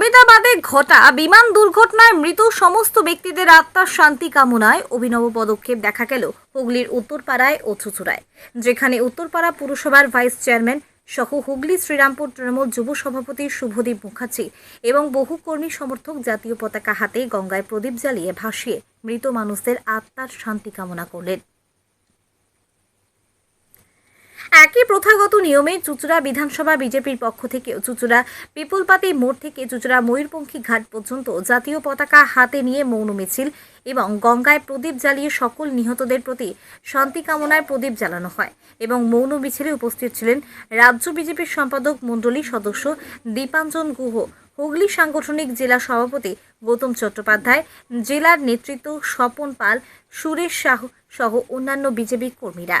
আহমেদাবাদে ঘটা বিমান দুর্ঘটনায় মৃত সমস্ত ব্যক্তিদের আত্মার শান্তি কামনায় অভিনব পদক্ষেপ দেখা গেল হুগলির উত্তরপাড়ায় ও চুচুড়ায়, যেখানে উত্তরপাড়া পুরসভার ভাইস চেয়ারম্যান সহ হুগলি শ্রীরামপুর তৃণমূল যুব সভাপতি শুভদীপ মুখার্জি এবং বহু কর্মী সমর্থক জাতীয় পতাকা হাতে গঙ্গায় প্রদীপ জ্বালিয়ে ভাসিয়ে মৃত মানুষদের আত্মার শান্তি কামনা করলেন। একই প্রথাগত নিয়মে চুচুড়া বিধানসভা বিজেপির পক্ষ থেকে চুচুড়া পিপুলপাতি মোড় থেকে চুচুড়া ময়ূরপঙ্খী ঘাট পর্যন্ত জাতীয় পতাকা হাতে নিয়ে মৌন মিছিল এবং গঙ্গায় প্রদীপ জ্বালিয়ে সকল নিহতদের প্রতি শান্তি কামনায় প্রদীপ জ্বালানো হয় এবং মৌন মিছিলে উপস্থিত ছিলেন রাজ্য বিজেপির সম্পাদক মণ্ডলী সদস্য দীপাঞ্জন গুহ, হুগলি সাংগঠনিক জেলা সভাপতি গৌতম চট্টোপাধ্যায়, জেলার নেতৃত্ব স্বপন পাল, সুরেশ সাহু সহ অন্যান্য বিজেপি কর্মীরা।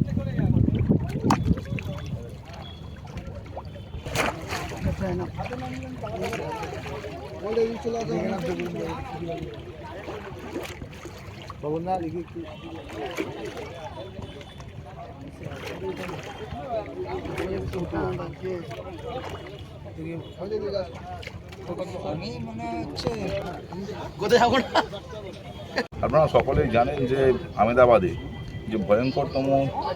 এই সঞ্জয় এদিকে আসুন। আপনারা সকলেই জানেন যে আহমেদাবাদে যে ভয়ঙ্করতম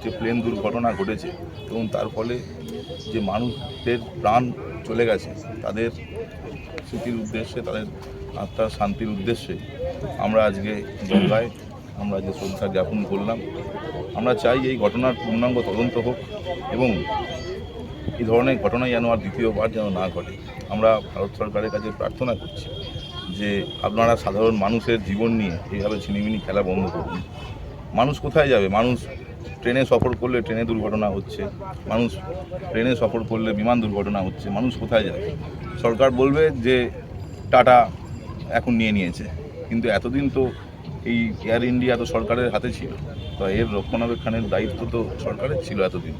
যে প্লেন দুর্ঘটনা ঘটেছে এবং তার ফলে যে মানুষদের প্রাণ চলে গেছে, তাদের স্মৃতির উদ্দেশ্যে, তাদের আত্মার শান্তির উদ্দেশ্যে আমরা আজকে গঙ্গায় আমরা যে শ্রদ্ধা জ্ঞাপন করলাম। আমরা চাই এই ঘটনার পূর্ণাঙ্গ তদন্ত হোক এবং এই ধরনের ঘটনা যেন আর দ্বিতীয়বার যেন না ঘটে। আমরা ভারত সরকারের কাছে প্রার্থনা করছি যে আপনারা সাধারণ মানুষের জীবন নিয়ে এইভাবে ছিনিমিনি খেলা বন্ধ করুন। মানুষ কোথায় যাবে? মানুষ ট্রেনে সফর করলে ট্রেনে দুর্ঘটনা হচ্ছে। মানুষ ট্রেনে সফর করলে বিমান দুর্ঘটনা হচ্ছে। মানুষ কোথায় যাবে? সরকার বলবে যে টাটা এখন নিয়ে নিয়েছে। কিন্তু এতদিন তো এই এয়ার ইন্ডিয়া তো সরকারের হাতে ছিল। তো এর রক্ষণাবেক্ষণের দায়িত্ব তো সরকারের ছিল এতদিন।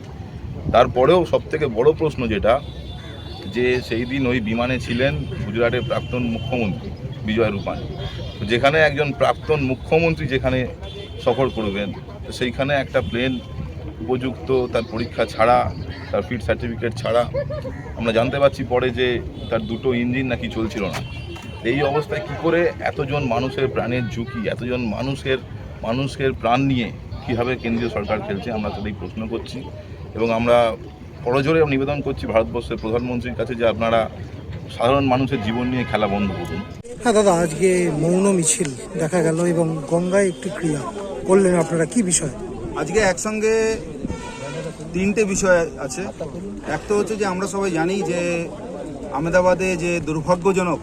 তারপরেও সবথেকে বড় প্রশ্ন যেটা, যে সেই দিন ওই বিমানে ছিলেন গুজরাটের প্রাক্তন মুখ্যমন্ত্রী বিজয় রূপানী। যেখানে একজন প্রাক্তন মুখ্যমন্ত্রী যেখানে সফর করবেন। সেইখানে একটা প্লেন উপযুক্ত, তার পরীক্ষা ছাড়া, তার ফিট সার্টিফিকেট ছাড়া। আমরা জানতে পারছি পরে যে তার দুটো ইঞ্জিন নাকি চলছিল না। এই অবস্থায় কি করে এতজন মানুষের প্রাণের ঝুঁকি, এতজন মানুষের মানুষের প্রাণ নিয়ে কীভাবে কেন্দ্রীয় সরকার খেলছে, আমরা তাদের প্রশ্ন করছি। এবং আমরা করজোরে নিবেদন করছি ভারতবর্ষের প্রধানমন্ত্রীর কাছে যে আপনারা সাধারণ মানুষের জীবন নিয়ে খেলা বন্ধ করুন। হ্যাঁ দাদা, আজকে মৌন মিছিল দেখা গেল এবং গঙ্গায় একটি ক্রিয়া। করলেন আপনারা, কি বিষয়? আজকে একসঙ্গে তিনটে বিষয় আছে। এক তো হচ্ছে যে আমরা সবাই জানি যে আহমেদাবাদে যে দুর্ভাগ্যজনক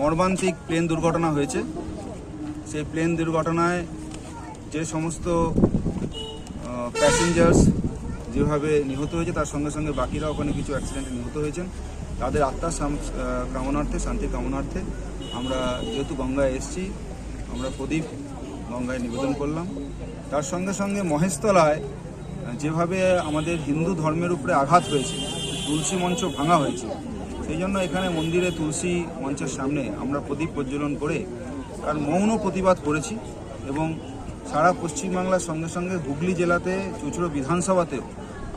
মর্মান্তিক প্লেন দুর্ঘটনা হয়েছে। সেই প্লেন দুর্ঘটনায় যে সমস্ত প্যাসেঞ্জার্স যেভাবে নিহত হয়েছে, তার সঙ্গে সঙ্গে বাকিরা ওখানে কিছু অ্যাক্সিডেন্টে নিহত হয়েছেন। তাদের আত্মার কামনার্থে শান্তি কামনার্থে আমরা যেহেতু গঙ্গায় এসেছি আমরা প্রদীপ গঙ্গায় নিবেদন করলাম। তার সঙ্গে সঙ্গে মহেশতলায় যেভাবে আমাদের হিন্দু ধর্মের উপরে আঘাত হয়েছে, তুলসী মঞ্চ ভাঙা হয়েছে, সেই জন্য এখানে মন্দিরে তুলসী মঞ্চের সামনে আমরা প্রদীপ প্রজ্বলন করে তার মৌন প্রতিবাদ করেছি এবং সারা পশ্চিমবাংলার সঙ্গে সঙ্গে হুগলি জেলাতে, চুচড়ো বিধানসভাতেও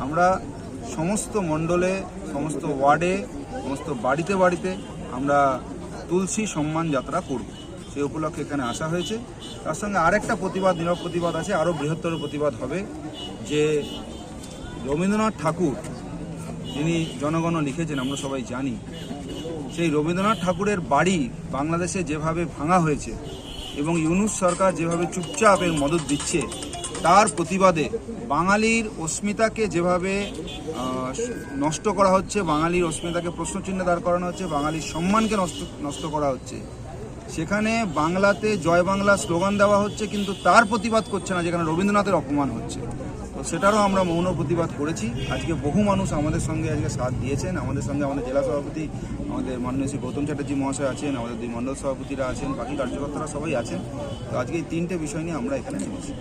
আমরা সমস্ত মণ্ডলে, সমস্ত ওয়ার্ডে, সমস্ত বাড়িতে বাড়িতে আমরা তুলসী সম্মান যাত্রা করব। সেই উপলক্ষে এখানে আসা হয়েছে। তার সঙ্গে আরেকটা প্রতিবাদ, নীরব প্রতিবাদ আছে, আরও বৃহত্তর প্রতিবাদ হবে, যে রবীন্দ্রনাথ ঠাকুর, যিনি জনগণ লিখেছেন, আমরা সবাই জানি, সেই রবীন্দ্রনাথ ঠাকুরের বাড়ি বাংলাদেশে যেভাবে ভাঙা হয়েছে এবং ইউনুস সরকার যেভাবে চুপচাপ এর মদত দিচ্ছে, তার প্রতিবাদে বাঙালির অস্মিতাকে যেভাবে নষ্ট করা হচ্ছে, বাঙালির অস্মিতাকে প্রশ্নচিহ্ন দাঁড় করানো হচ্ছে, বাঙালির সম্মানকে নষ্ট নষ্ট করা হচ্ছে সেখানে বাংলাতে জয় বাংলা স্লোগান দেওয়া হচ্ছে, কিন্তু তার প্রতিবাদ করছে না, যেখানে রবীন্দ্রনাথের অপমান হচ্ছে। তো সেটারও আমরা মৌন প্রতিবাদ করেছি। আজকে বহু মানুষ আমাদের সঙ্গে আজকে সাথ দিয়েছেন। আমাদের সঙ্গে আমাদের জেলা সভাপতি, আমাদের মাননীয় শ্রী গৌতম চ্যাটার্জি মহাশয় আছেন, আমাদের দুই মণ্ডল সভাপতিরা আছেন, বাকি কার্যকর্তারা সবাই আছেন। তো আজকে এই তিনটে বিষয় নিয়ে আমরা এখানে নেমেছি।